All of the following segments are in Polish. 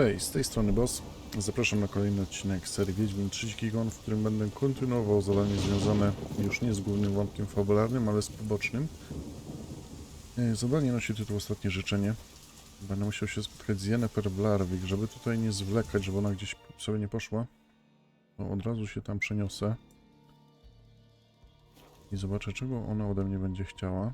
Cześć, z tej strony Boss. Zapraszam na kolejny odcinek serii Wiedźmin 3 Gigon, w którym będę kontynuował zadanie związane już nie z głównym wątkiem fabularnym, ale z pobocznym. E, Zadanie nosi tytuł Ostatnie Życzenie. Będę musiał się spotkać z Yennefer Blarwik, żeby tutaj nie zwlekać, żeby ona gdzieś sobie nie poszła. To od razu się tam przeniosę. I zobaczę, czego ona ode mnie będzie chciała.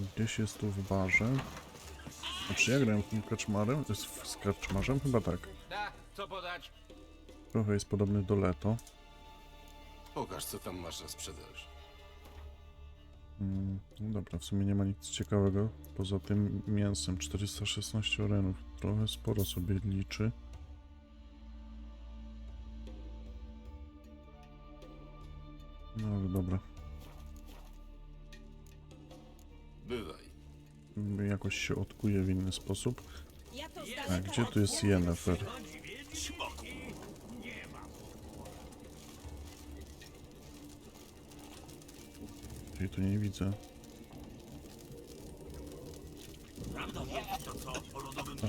Gdzieś jest tu w barze. Znaczy ja grałem tym kaczmarem, w- z kaczmarzem? Chyba tak. Co podać? Trochę jest podobny do Leto. Pokaż, co tam masz na sprzedaż. Mm, no dobra, w sumie nie ma nic ciekawego. Poza tym mięsem 416 orenów. Trochę sporo sobie liczy. No ale dobra. Bywaj. Jakoś się odkuje w inny sposób. A gdzie tu jest Yennefer? Jej tu nie widzę.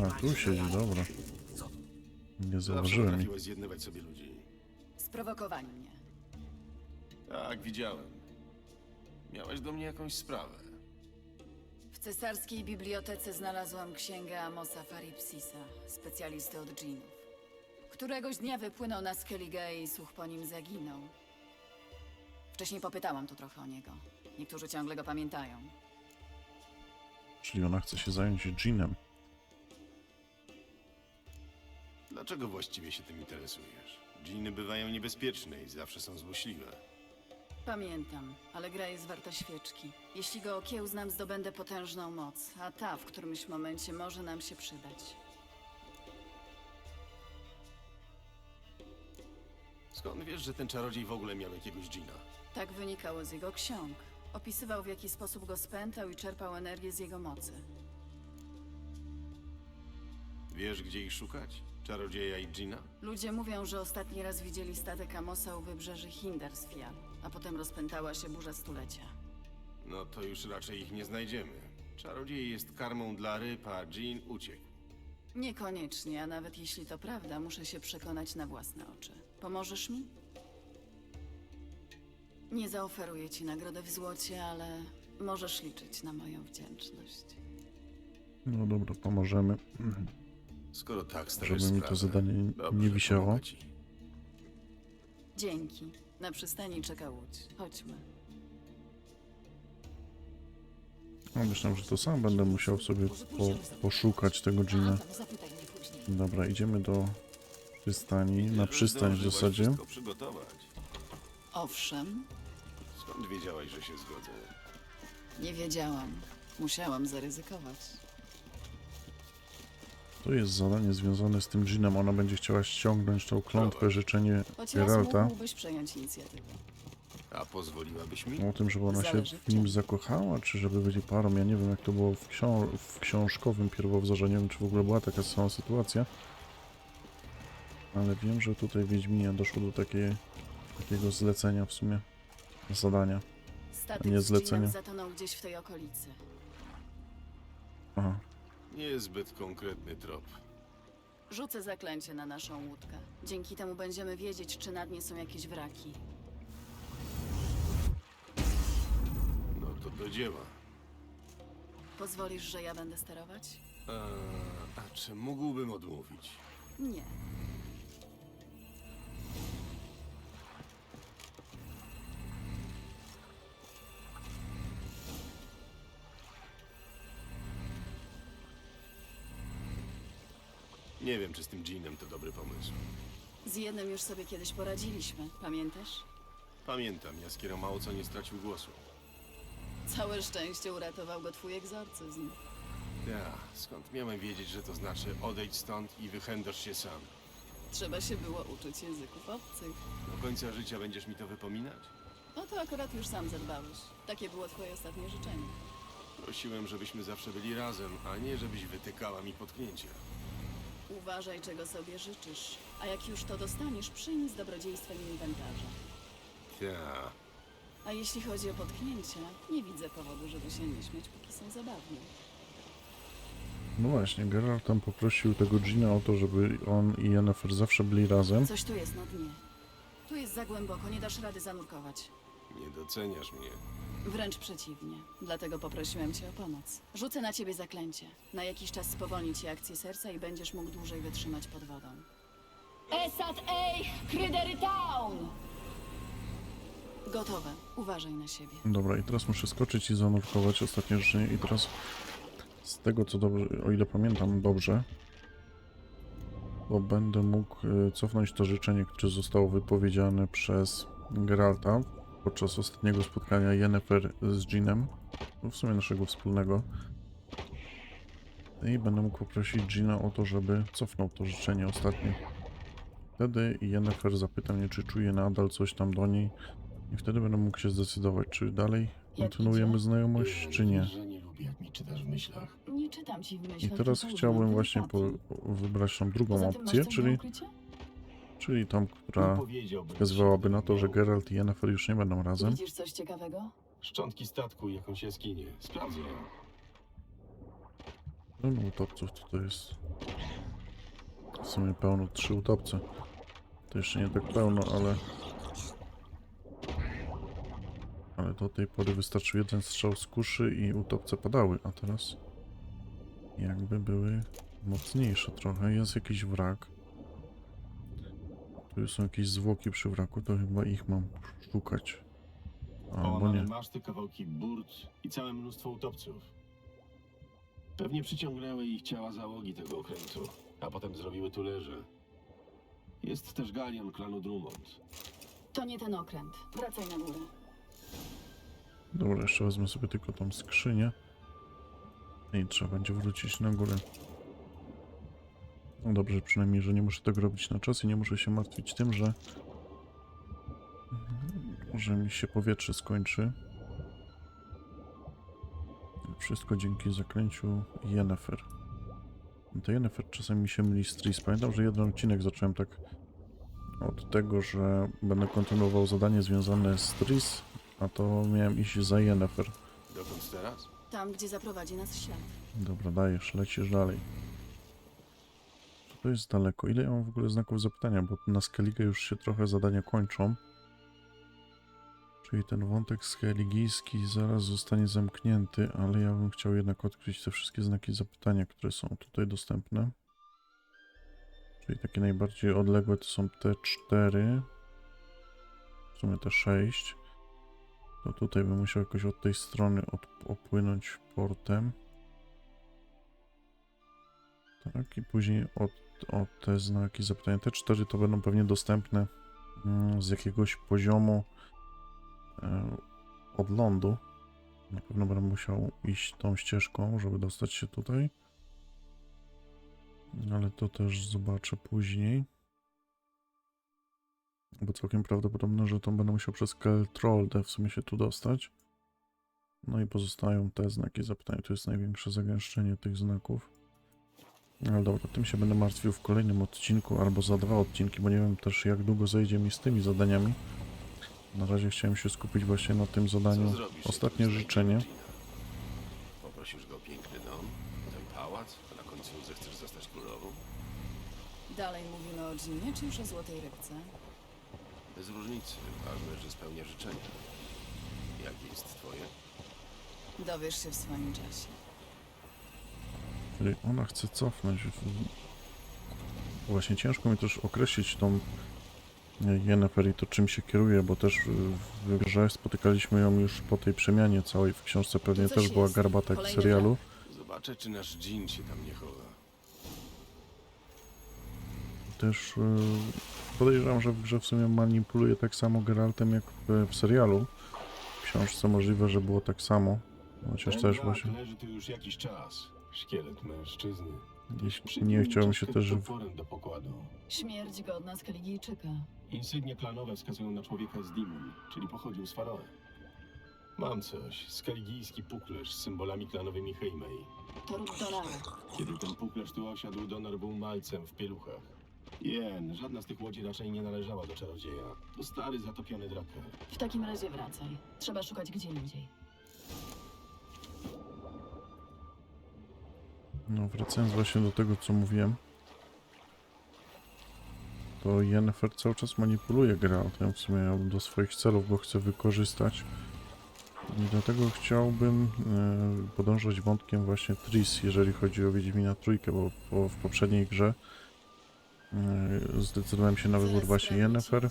A, tu siedzi, dobra. Nie zauważyłem potrafiłeś zjednywać sobie ludzi. Sprowokowali mnie. Tak, widziałem. Miałeś do mnie jakąś sprawę. W cesarskiej bibliotece znalazłam księgę Amosa Faripsisa, specjalisty od dżinów. Któregoś dnia wypłynął na Skellige i słuch po nim zaginął. Wcześniej popytałam tu trochę o niego. Niektórzy ciągle go pamiętają. Czyli ona chce się zająć dżinem. Dlaczego właściwie się tym interesujesz? Dżiny bywają niebezpieczne i zawsze są złośliwe. Pamiętam, ale gra jest warta świeczki. Jeśli go okiełznam, zdobędę potężną moc, a ta w którymś momencie może nam się przydać. Skąd wiesz, że ten czarodziej w ogóle miał jakiegoś dżina? Tak wynikało z jego ksiąg. Opisywał, w jaki sposób go spętał i czerpał energię z jego mocy. Wiesz, gdzie ich szukać? Czarodzieja i dżina? Ludzie mówią, że ostatni raz widzieli statek Amosa u wybrzeży Hindersfjall, a potem rozpętała się burza stulecia. No to już raczej ich nie znajdziemy. Czarodziej jest karmą dla ryb, a dżin uciekł. Niekoniecznie, a nawet jeśli to prawda, muszę się przekonać na własne oczy. Pomożesz mi? Nie zaoferuję ci nagrodę w złocie, ale możesz liczyć na moją wdzięczność. No dobra, pomożemy. Skoro tak stawiasz Żeby mi to sprawę, zadanie dobrze, nie wisiało. pomogę ci. Dzięki. Na przystani czeka łódź. Chodźmy. No, myślę, że to sam będę musiał sobie po, poszukać tego dżina. Dobra, idziemy do przystani. Na przystań w zdążyłaś zasadzie. wszystko przygotować. Owszem, Skąd wiedziałaś, że się zgodzę? nie wiedziałam. Musiałam zaryzykować. To jest zadanie związane z tym dżinem. Ona będzie chciała ściągnąć tą klątwę życzenie Choć raz Geralta. mógłbyś przejąć inicjatywę. A pozwoliłabyś mi? O tym, żeby ona się Zależy w w nim zakochała, czy żeby byli parą. Ja nie wiem, jak to było w, książ w książkowym pierwowzorze. Nie wiem, czy w ogóle była taka sama sytuacja. Ale wiem, że tutaj w Wiedźminie doszło do takiej, takiego zlecenia w sumie. Zadania. Statek Nie z zlecenie. zatonął gdzieś w tej okolicy. Aha. Niezbyt konkretny trop. Rzucę zaklęcie na naszą łódkę. Dzięki temu będziemy wiedzieć, czy na dnie są jakieś wraki. No to do dzieła. Pozwolisz, że ja będę sterować? A, a czy mógłbym odmówić? Nie. Nie wiem, czy z tym dżinem to dobry pomysł. Z jednym już sobie kiedyś poradziliśmy, pamiętasz? Pamiętam, Jaskiero mało co nie stracił głosu. Całe szczęście uratował go twój egzorcyzm. Ja, skąd miałem wiedzieć, że to znaczy odejdź stąd i wychędasz się sam? Trzeba się było uczyć języków obcych. Do końca życia będziesz mi to wypominać? No to akurat już sam zadbałeś. Takie było twoje ostatnie życzenie. Prosiłem, żebyśmy zawsze byli razem, a nie żebyś wytykała mi potknięcia. Uważaj, czego sobie życzysz. A jak już to dostaniesz, przyjmij z dobrodziejstwem inwentarza. Ja, A jeśli chodzi o potknięcia, nie widzę powodu, żeby się nie śmiać, póki są zabawne. No właśnie, Geralt tam poprosił tego Gina o to, żeby on i Yennefer zawsze byli razem. Coś tu jest na dnie. Tu jest za głęboko, nie dasz rady zanurkować. Nie doceniasz mnie. Wręcz przeciwnie. Dlatego poprosiłem cię o pomoc. Rzucę na ciebie zaklęcie. Na jakiś czas spowolni ci akcję serca i będziesz mógł dłużej wytrzymać pod wodą. Esat ej, Krydery Town! Gotowe. Uważaj na siebie. Dobra, i teraz muszę skoczyć i zanurkować ostatnie życzenie. I teraz z tego co dobrze, o ile pamiętam dobrze, bo będę mógł e, cofnąć to życzenie, które zostało wypowiedziane przez Geralta podczas ostatniego spotkania Yennefer z Jeanem, no w sumie naszego wspólnego. I będę mógł poprosić Gina o to, żeby cofnął to życzenie ostatnie. Wtedy Yennefer zapyta mnie, czy czuje nadal coś tam do niej i wtedy będę mógł się zdecydować, czy dalej kontynuujemy idzie? znajomość, czy nie. Wiesz, że nie lubię, jak mi czytasz w myślach. Nie czytam ci w myślach. I teraz chciałbym właśnie po, wybrać tą drugą opcję, czyli? Czyli tą, która wskazywałaby na to, że Geralt i Yennefer już nie będą razem. Widzisz coś ciekawego? Szczątki statku i jakąś jaskinię. Sprawdzę ją. No, no utopców tutaj jest w sumie pełno, trzy utopce. To jeszcze nie tak pełno, ale... Ale do tej pory wystarczył jeden strzał z kuszy i utopce padały, a teraz jakby były mocniejsze trochę. Jest jakiś wrak. Tu są jakieś zwłoki przy wraku, to chyba ich mam szukać. Albo Połamane nie. maszty, kawałki burt i całe mnóstwo utopców. Pewnie przyciągnęły ich ciała załogi tego okrętu, a potem zrobiły tu leże. Jest też galion klanu Drummond. To nie ten okręt. Wracaj na górę. Dobra, jeszcze wezmę sobie tylko tą skrzynię. I trzeba będzie wrócić na górę. No dobrze, przynajmniej, że nie muszę tego robić na czas i nie muszę się martwić tym, że że mi się powietrze skończy. Wszystko dzięki zaklęciu Yennefer. To Yennefer czasem mi się myli z Tris. Pamiętam, że jeden odcinek zacząłem tak od tego, że będę kontynuował zadanie związane z Tris, a to miałem iść za Yennefer. Dokąd teraz? Tam, gdzie zaprowadzi nas ślad. Dobra, dajesz, lecisz dalej. To jest daleko. Ile ja mam w ogóle znaków zapytania, bo na Skellige już się trochę zadania kończą. Czyli ten wątek skeligijski zaraz zostanie zamknięty, ale ja bym chciał jednak odkryć te wszystkie znaki zapytania, które są tutaj dostępne. Czyli takie najbardziej odległe to są te cztery. W sumie te sześć. To tutaj bym musiał jakoś od tej strony od, opłynąć portem. Tak, i później od, od te znaki zapytania. Te cztery to będą pewnie dostępne mm, z jakiegoś poziomu e, od lądu. Na pewno będę musiał iść tą ścieżką, żeby dostać się tutaj. Ale to też zobaczę później. Bo całkiem prawdopodobne, że to będę musiał przez Keltrolde w sumie się tu dostać. No i pozostają te znaki zapytania. Tu jest największe zagęszczenie tych znaków. Ale dobra, tym się będę martwił w kolejnym odcinku, albo za dwa odcinki, bo nie wiem też jak długo zejdzie mi z tymi zadaniami. Na razie chciałem się skupić właśnie na tym zadaniu. zrobisz? Ostatnie jak życzenie. Poprosisz go o piękny dom, ten pałac, a na końcu zechcesz zostać królową? Dalej mówimy o dżinie, czy już o złotej rybce? Bez różnicy, ważne, że spełnia życzenia. Jakie jest twoje? Dowiesz się w swoim czasie. Czyli ona chce cofnąć. Właśnie ciężko mi też określić tą Yennefer i to czym się kieruje, bo też w- grze spotykaliśmy ją już po tej przemianie całej. W książce pewnie też była garbata jak w serialu. Zobaczę, czy nasz dżin się tam nie chowa. Też y, podejrzewam, że w grze w sumie manipuluje tak samo Geraltem jak w, w serialu. W książce możliwe, że było tak samo. Chociaż też właśnie leży tu już jakiś czas. Szkielet mężczyzny. nie, nie chciałem się też... w- do pokładu. Śmierć godna Skeligijczyka. Insygnie klanowe wskazują na człowieka z Dimon, czyli pochodził z Faroe. Mam coś. Skeligijski puklerz z symbolami klanowymi Heimei. To Donara. Kiedy ten puklerz tu osiadł, Donor był malcem w pieluchach. Jen, żadna z tych łodzi raczej nie należała do czarodzieja. To stary, zatopiony draker. W takim razie wracaj. Trzeba szukać gdzie indziej. No, wracając właśnie do tego, co mówiłem, to Yennefer cały czas manipuluje Geraltem w sumie do swoich celów, bo chce wykorzystać. I dlatego chciałbym e, podążać wątkiem właśnie Tris, jeżeli chodzi o Wiedźmina Trójkę, bo po, w poprzedniej grze e, zdecydowałem się na wybór właśnie idzie.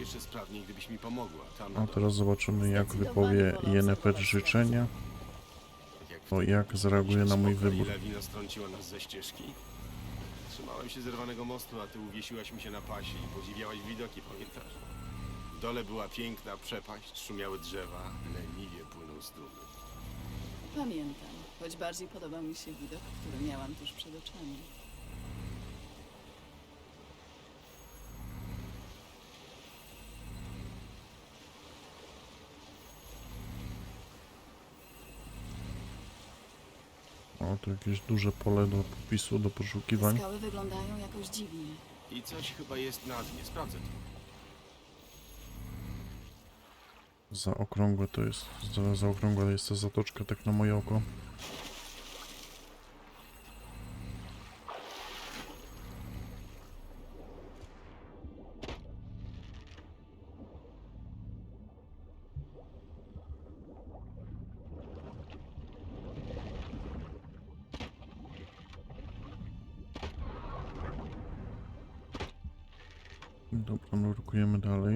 Jeszcze sprawniej, gdybyś mi pomogła. Tam a teraz zobaczymy jak wypowie obserwować życzenia, o jak zareaguje na mój wybór. Lawina strąciła nas ze ścieżki. Trzymałem się zerwanego mostu, a ty uwiesiłaś mi się na pasie i podziwiałaś widoki, pamiętasz? W dole była piękna przepaść, szumiały drzewa, leniwie płynął strumy. Pamiętam, choć bardziej podobał mi się widok, który miałam tuż przed oczami. O, tu jakieś duże pole do popisu, do poszukiwań. Skały wyglądają jakoś dziwnie. I coś chyba jest na dnie, sprawdzę to. Za okrągłe to jest, za, za okrągła jest ta zatoczka, tak na moje oko.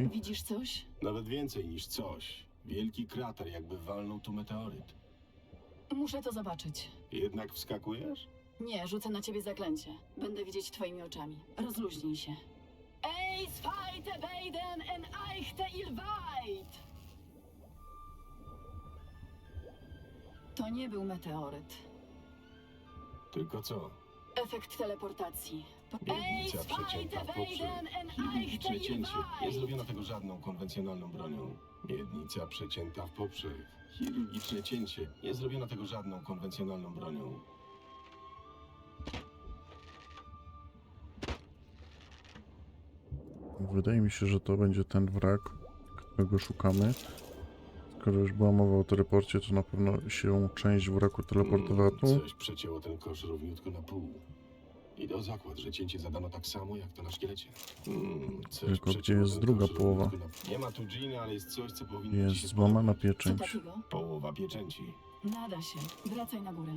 Dalej. Widzisz coś? Nawet więcej niż coś. Wielki krater, jakby walnął tu meteoryt. Muszę to zobaczyć. Jednak wskakujesz? Nie, rzucę na ciebie zaklęcie. Będę widzieć twoimi oczami. Rozluźnij się. Ej, swajte beiden en eichte ilweit! To nie był meteoryt. Tylko co? Efekt teleportacji. Biednica przecięta w poprzek. Chirurgiczne cięcie. Nie zrobiono tego żadną konwencjonalną bronią. Miednica przecięta w poprzek. Chirurgiczne cięcie. Nie zrobiono tego żadną konwencjonalną bronią. Wydaje mi się, że to będzie ten wrak, którego szukamy. Skoro już była mowa o teleporcie, to na pewno się część wraku teleportowała tu. Mm, Coś przecięło ten kosz równiutko na pół. Idę o zakład, że cięcie zadano tak samo, jak to na szkielecie. Mm, coś Tylko gdzie jest druga połowa? Nie ma tu dżina, ale jest coś, co powinno ci się Jest złamana spodobać. Co pieczęć. takiego? Połowa pieczęci. Nada się. Wracaj na górę.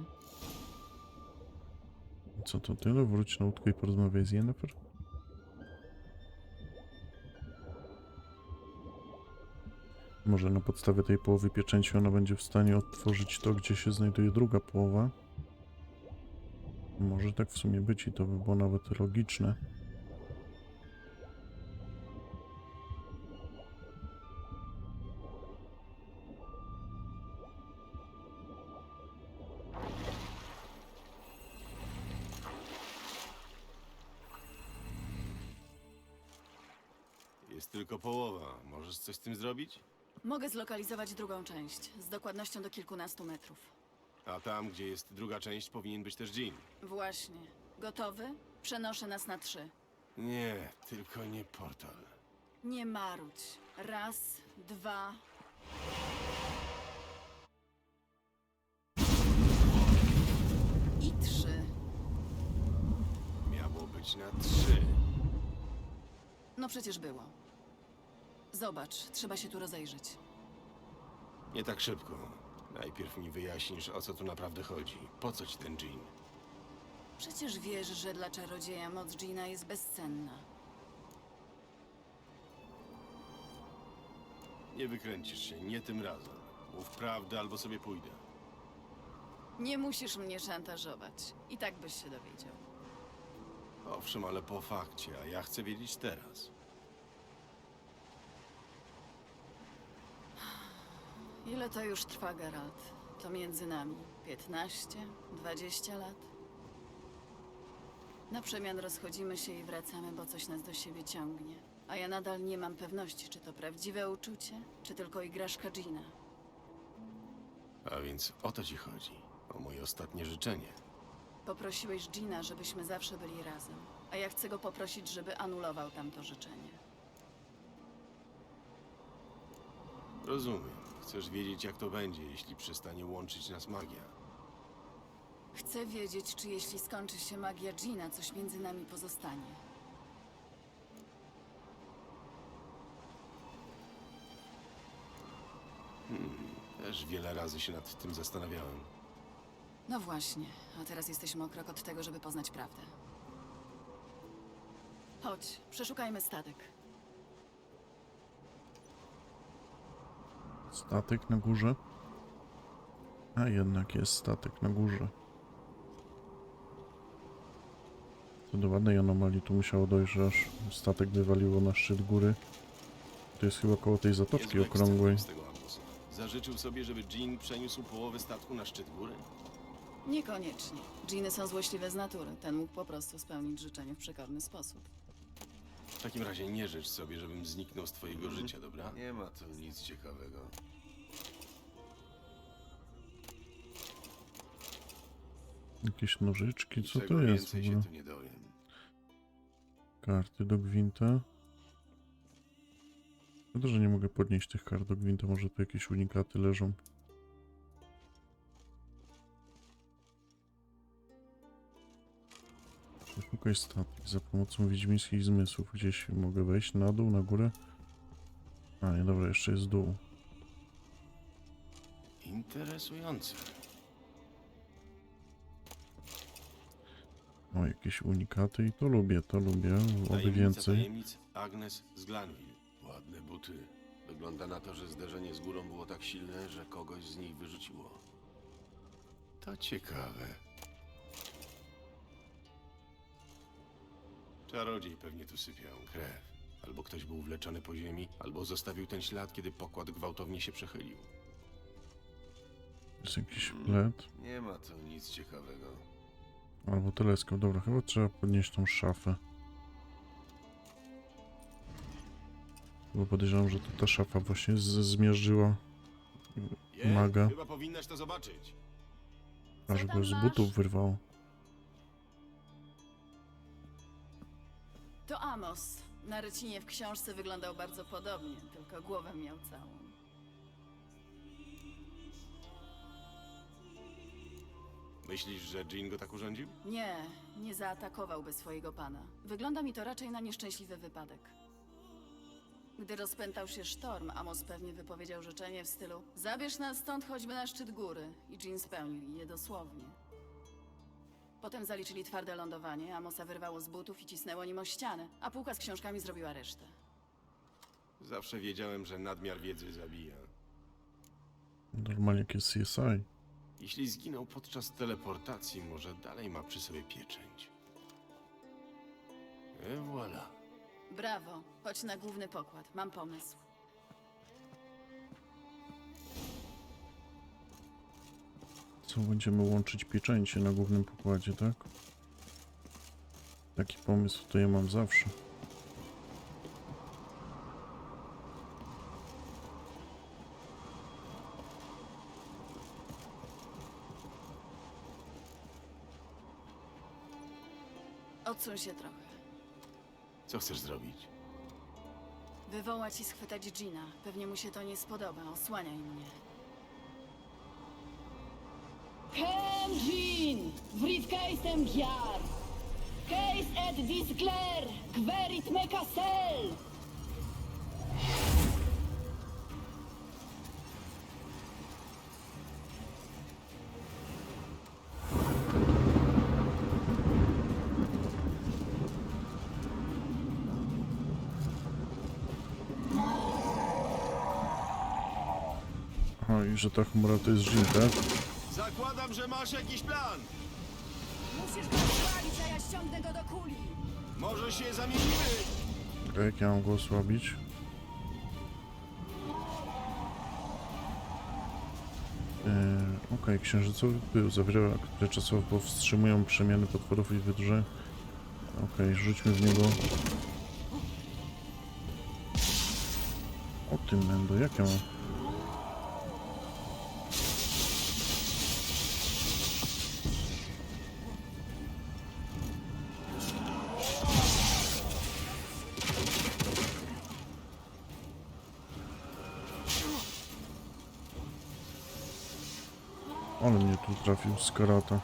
Co to tyle? Wróć na łódkę i porozmawiaj z Yennefer. Może na podstawie tej połowy pieczęci ona będzie w stanie odtworzyć to, gdzie się znajduje druga połowa. Może tak w sumie być i to by było nawet logiczne. Jest tylko połowa. Możesz coś z tym zrobić? Mogę zlokalizować drugą część, z dokładnością do kilkunastu metrów. A tam, gdzie jest druga część, powinien być też Jean. Właśnie. Gotowy? Przenoszę nas na trzy. Nie, tylko nie portal. Nie marudź. Raz, dwa. I trzy. Miało być na trzy. No przecież było. Zobacz, trzeba się tu rozejrzeć. Nie tak szybko. Najpierw mi wyjaśnisz, o co tu naprawdę chodzi. Po co ci ten Jean? Przecież wiesz, że dla czarodzieja moc Gina jest bezcenna. Nie wykręcisz się, nie tym razem. Mów prawdę, albo sobie pójdę. Nie musisz mnie szantażować. I tak byś się dowiedział. Owszem, ale po fakcie, a ja chcę wiedzieć teraz. Ile to już trwa, Geralt? To między nami 15, 20 lat? Na przemian rozchodzimy się i wracamy, bo coś nas do siebie ciągnie. A ja nadal nie mam pewności, czy to prawdziwe uczucie, czy tylko igraszka Gina. A więc o to ci chodzi. O moje ostatnie życzenie. Poprosiłeś Gina, żebyśmy zawsze byli razem. a ja chcę go poprosić, żeby anulował tamto życzenie. Rozumiem. Chcesz wiedzieć, jak to będzie, jeśli przestanie łączyć nas magia. Chcę wiedzieć, czy jeśli skończy się magia Gina, coś między nami pozostanie. Też wiele razy się nad tym zastanawiałem. No właśnie, a teraz jesteśmy o krok od tego, żeby poznać prawdę. Chodź, przeszukajmy statek. Statek na górze. A jednak jest statek na górze. Co do ładnej anomalii tu musiało dojść, że aż statek wywaliło na szczyt góry. To jest chyba koło tej zatoczki okrągłej. ekscentryk z tego Amosa. Zażyczył sobie, żeby Jean przeniósł połowę statku na szczyt góry? Niekoniecznie. Dżiny są złośliwe z natury. Ten mógł po prostu spełnić życzenie w przekorny sposób. W takim razie nie życz sobie, żebym zniknął z twojego życia, dobra? Nie ma tu nic ciekawego. Jakieś nożyczki, co to jest w więcej ogóle? się tu nie dowiem. Karty do gwinta. Szkoda, że nie mogę podnieść tych kart do gwinta, może tu jakieś unikaty leżą. Przeszukaj statek za pomocą wiedźmińskich zmysłów. Gdzieś mogę wejść na dół, na górę? A, nie, dobra, jeszcze jest dół. Interesujące. O, jakieś unikaty i to lubię, to lubię. Oby więcej. tajemnic Agnes z Glanville. Ładne buty. Wygląda na to, że zderzenie z górą było tak silne, że kogoś z nich wyrzuciło. To ciekawe. Czarodziej pewnie tu sypiał. Krew. Albo ktoś był wleczony po ziemi, albo zostawił ten ślad, kiedy pokład gwałtownie się przechylił. Jest jakiś led. Nie ma tu nic ciekawego. Albo teleskop. Dobra, chyba trzeba podnieść tą szafę. Bo podejrzewam, że to ta szafa właśnie z- zmierzyła, Maga. Chyba powinnaś to zobaczyć. aż go z butów wyrwało. To Amos. Na rycinie w książce wyglądał bardzo podobnie, tylko głowę miał całą. Myślisz, że Jean go tak urządził? Nie, nie zaatakowałby swojego pana. Wygląda mi to raczej na nieszczęśliwy wypadek. Gdy rozpętał się sztorm, Amos pewnie wypowiedział życzenie w stylu Zabierz nas stąd choćby na szczyt góry. I Jean spełnił je dosłownie. Potem zaliczyli twarde lądowanie, Amosa wyrwało z butów i cisnęło nim o ścianę, a półka z książkami zrobiła resztę. Zawsze wiedziałem, że nadmiar wiedzy zabija. Normalnie jak jest CSI. Jeśli zginął podczas teleportacji, może dalej ma przy sobie pieczęć. E voilà. Brawo, chodź na główny pokład, mam pomysł. Co, będziemy łączyć pieczęcie na głównym pokładzie, tak? Taki pomysł to ja mam zawsze. Odsuń się trochę. Co chcesz zrobić? Wywołać i schwytać Gina. Pewnie mu się to nie spodoba. Osłaniaj mnie. Hem Jean, briefcase'em giar. Case et discler, querit me casel. Aha, i że ta chmura to jest tak? Zakładam, że masz jakiś plan! Musisz go spalić, a ja ściągnę go do kuli. Może się zamienimy? A jak ja mam go osłabić? Eee, Okej, księżycowy pył zawiera, które czasowo powstrzymują przemiany potworów i wydrze. Okej, rzućmy w niego. O tym Mendo, jak ja mam? Trafił z karata.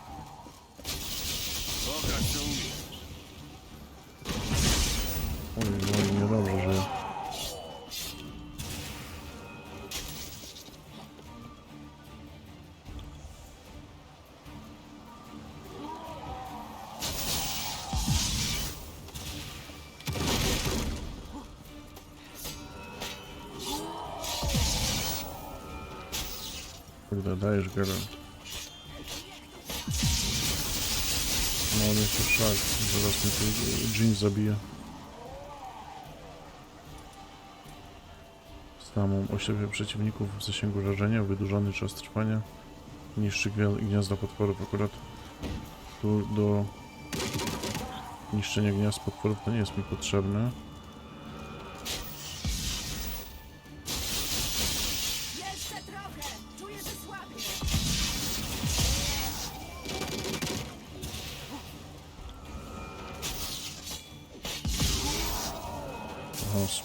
Oj, oj, niedobrze, że... Kurde, dajesz Geralt. No, ale jeszcze szak, zaraz mnie tu Jean zabije. Samą oślepia przeciwników w zasięgu rażenia, wydłużony czas trwania, niszczy gniazda potworów. Akurat tu do niszczenia gniazd potworów to nie jest mi potrzebne.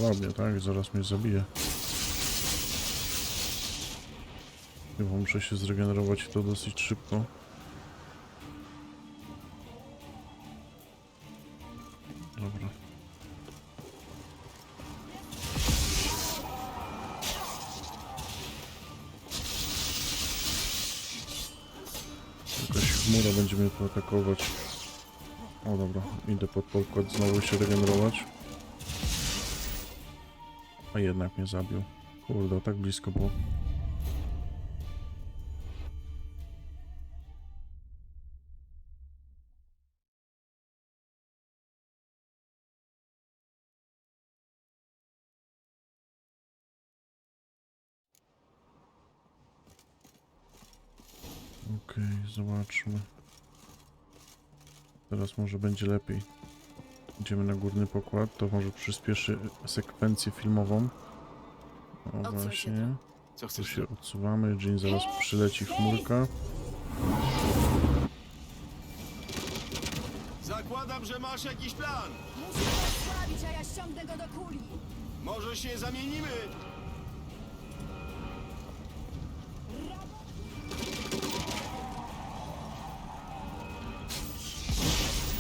O, słabie, tak? Zaraz mnie zabije. Chyba muszę się zregenerować i to dosyć szybko. Dobra. Jakaś chmura będzie mnie tu atakować. O dobra, idę pod pokład znowu się regenerować. A jednak mnie zabił. Kurde, tak blisko było. Okej, zobaczmy. Teraz może będzie lepiej. Idziemy na górny pokład, to może przyspieszy sekwencję filmową. O właśnie. Co Tu chcesz? się odsuwamy, Jean zaraz przyleci chmurka. Zakładam, że masz jakiś plan. Muszę go osłabić, a ja ściągnę go do kuli! Może się zamienimy?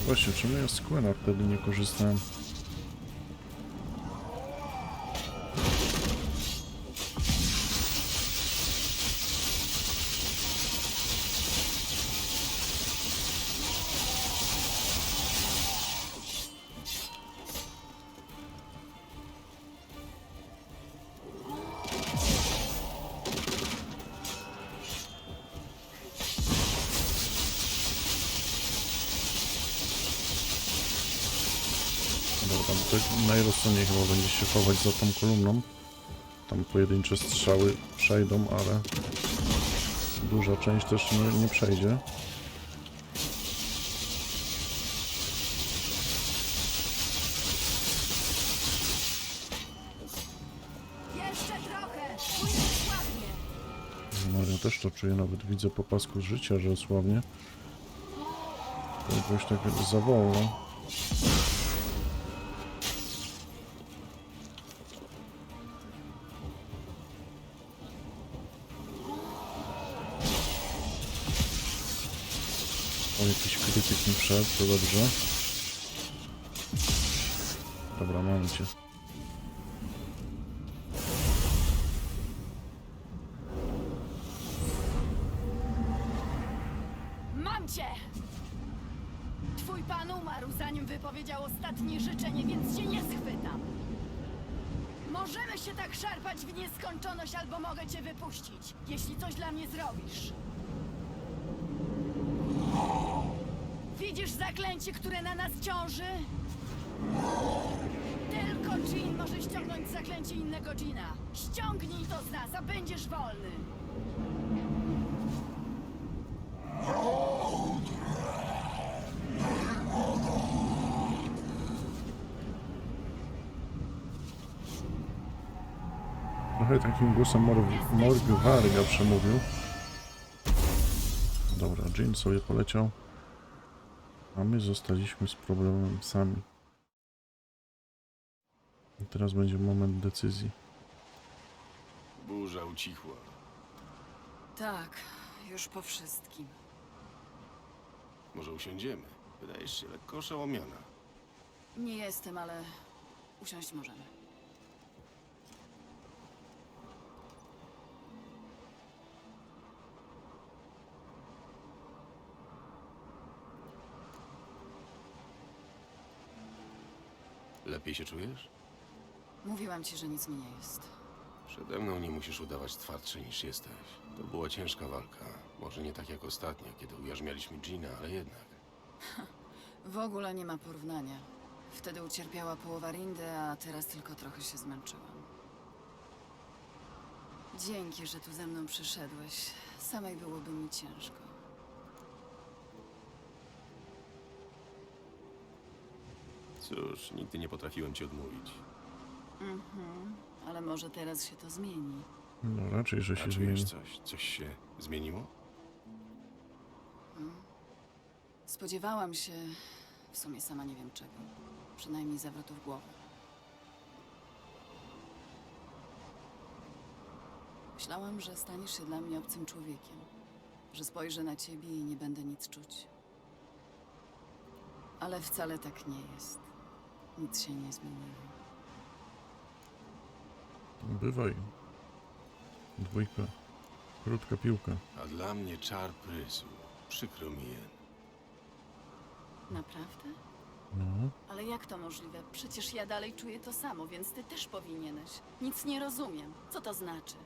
Właśnie, czemu ja z Quena wtedy nie korzystałem? Tam tak najrozsądniej chyba będzie się chować za tą kolumną. Tam pojedyncze strzały przejdą, ale duża część też nie, nie przejdzie. Ja też to czuję, nawet widzę po pasku życia, że słabnie. To jakoś tak za wszedł, to dobrze. Dobra, mam cię. Mam cię! Twój pan umarł, zanim wypowiedział ostatnie życzenie, więc się nie schwytam. Możemy się tak szarpać w nieskończoność, albo mogę cię wypuścić, jeśli coś dla mnie zrobisz. Widzisz zaklęcie, które na nas ciąży? Tylko Jean może ściągnąć zaklęcie innego Jeana. Ściągnij to z nas, a będziesz wolny. Trochę takim głosem Mor Morgwarga przemówił. Dobra, Jean sobie poleciał. A my zostaliśmy z problemem sami. I teraz będzie moment decyzji. Burza ucichła. Tak, już po wszystkim. Może usiądziemy? Wydajesz się lekko oszołomiona. Nie jestem, ale usiąść możemy. Lepiej się czujesz? Mówiłam ci, że nic mi nie jest. Przede mną nie musisz udawać twardszy niż jesteś. To była ciężka walka. Może nie tak jak ostatnio, kiedy ujarzmialiśmy Gina, ale jednak. W ogóle nie ma porównania. Wtedy ucierpiała połowa rindy, a teraz tylko trochę się zmęczyłam. Dzięki, że tu ze mną przyszedłeś. Samej byłoby mi ciężko. Cóż, nigdy nie potrafiłem ci odmówić. Mhm, ale może teraz się to zmieni. No raczej, że A się czujesz zmieni. coś? Coś się zmieniło? Spodziewałam się, w sumie sama nie wiem czego, przynajmniej zawrotów głowy. Myślałam, że staniesz się dla mnie obcym człowiekiem, że spojrzę na ciebie i nie będę nic czuć. Ale wcale tak nie jest. Nic się nie zmieniło. Bywaj. Dwójka. Krótka piłka. A dla mnie czar prysu. Przykro mi jen. Naprawdę? No. Ale jak to możliwe? Przecież ja dalej czuję to samo, więc ty też powinieneś. Nic nie rozumiem. Co to znaczy?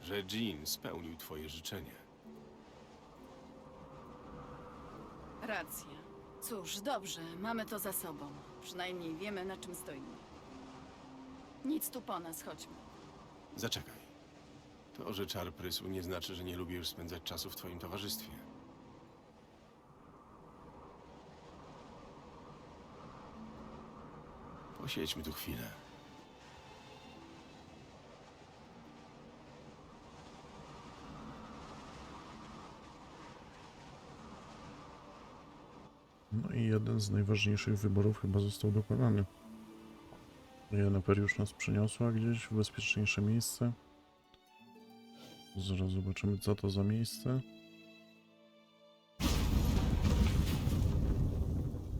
Że Jean spełnił twoje życzenie. Racja. Cóż, dobrze, mamy to za sobą. Przynajmniej wiemy, na czym stoimy. Nic tu po nas, chodźmy. Zaczekaj. To, że czar prysu nie znaczy, że nie lubisz spędzać czasu w twoim towarzystwie. Posiedźmy tu chwilę. No i jeden z najważniejszych wyborów chyba został dokonany. Jennifer już nas przeniosła gdzieś w bezpieczniejsze miejsce. Zaraz zobaczymy co to za miejsce.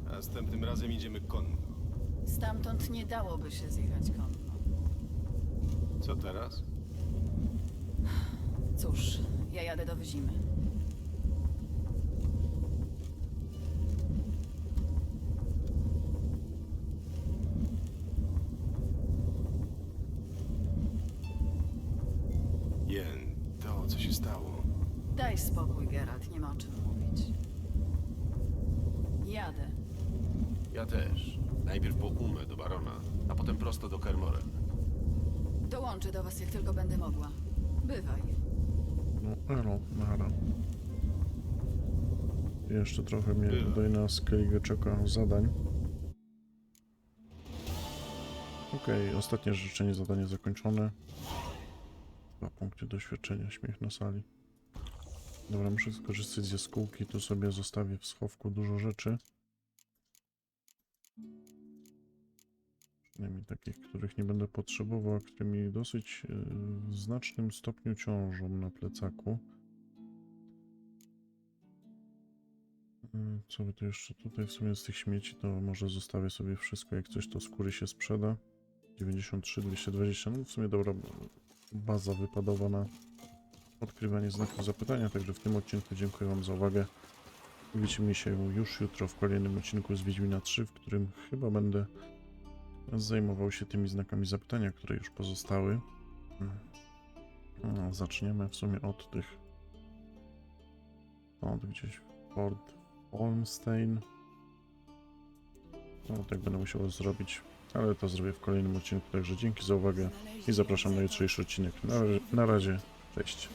Następnym razem idziemy konno. Stamtąd nie dałoby się zjechać konno. Co teraz? Cóż, ja jadę do Wyzimy. Jen, to co się stało? Daj spokój, Geralt, nie ma o czym mówić. Jadę. Ja też. Najpierw po Umę do Barona, a potem prosto do Kermoren. Dołączę do was, jak tylko będę mogła. Bywaj. No, elo, nara. Jeszcze trochę mnie Bywa. tutaj na Skellige czeka zadań. Okej, ostatnie życzenie, zadanie zakończone. Dwa punkty doświadczenia, śmiech na sali. Dobra, muszę skorzystać z jaskółki, tu sobie zostawię w schowku dużo rzeczy. Przynajmniej takich, których nie będę potrzebował, a które mi dosyć e, w znacznym stopniu ciążą na plecaku. E, Co by tu jeszcze tutaj w sumie z tych śmieci, to może zostawię sobie wszystko, jak coś to skóry się sprzeda. 93, 220, no w sumie dobra baza wypadowa na odkrywanie znaków zapytania, także w tym odcinku dziękuję Wam za uwagę. Widzimy się już jutro w kolejnym odcinku z Wiedźmina 3, w którym chyba będę zajmował się tymi znakami zapytania, które już pozostały. No, zaczniemy w sumie od tych od gdzieś Fort Olmstein. No, tak będę musiał zrobić, ale to zrobię w kolejnym odcinku, także dzięki za uwagę i zapraszam na jutrzejszy odcinek. Na, na razie, cześć.